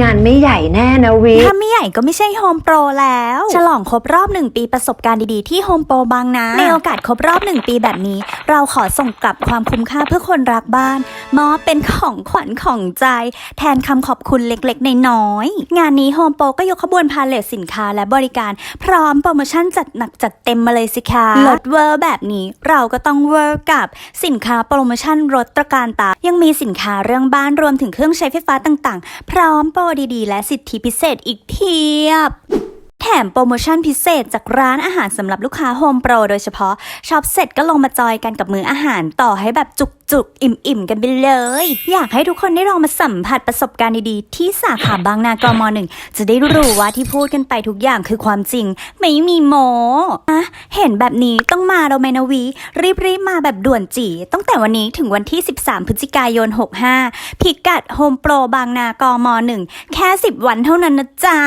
งานไม่ใหญ่แน่นะวิ ถ้าไม่ใหญ่ก็ไม่ใช่โฮมโปรแล้ว ฉลองครบรอบหนึ่งปีประสบการณ์ดีๆ ที่โฮมโปรบางนา ในโอกาสครบรอบหนึ่งปีแบบนี้ เราขอส่งกลับความคุ้มค่าเพื่อคนรักบ้าน มอบเป็นของขวัญของใจ แทนคำขอบคุณเล็กๆ ในน้อย งานนี้โฮมโปรก็ยกขบวนพาเลทสินค้าและบริการ พร้อมโปรโมชั่นจัดหนักจัดเต็มมาเลยสิคะลดเวอร์แบบนี้เราก็ต้องเวอร์กับสินค้าโปรโมชั่นลดตระการตา ยังมีสินค้าเรื่องบ้านรวมถึงเครื่องใช้ไฟฟ้าต่างๆ พร้อมโปรดีๆ และสิทธิพิเศษอีกเพียบ มโปรโมชั่นพิเศษจากร้านอาหารสำหรับลูกค้าโฮมโปรโดยเฉพาะช็อปเสร็จก็ลงมาจอยกันกับมื้ออาหารต่อให้แบบจุกๆอิ่มๆ กันไปเลย อยากให้ทุกคนได้ลองมาสัมผัสประสบการณ์ดีๆ ที่สาขาบางนากรมหนึ่งจะได้รู้ว่าที่พูดกันไปทุกอย่างคือความจริง ไม่มีโมอะเห็นแบบนี้ต้องมาเราไหมนะวี รีบๆ มาแบบด่วนจีตั้งแต่วันนี้ถึงวันที่ 13 พฤศจิกายน 65 พิกัดโฮมโปรบางนากรมหนึ่งแค่ 10 วันเท่านั้นนะจ๊ะ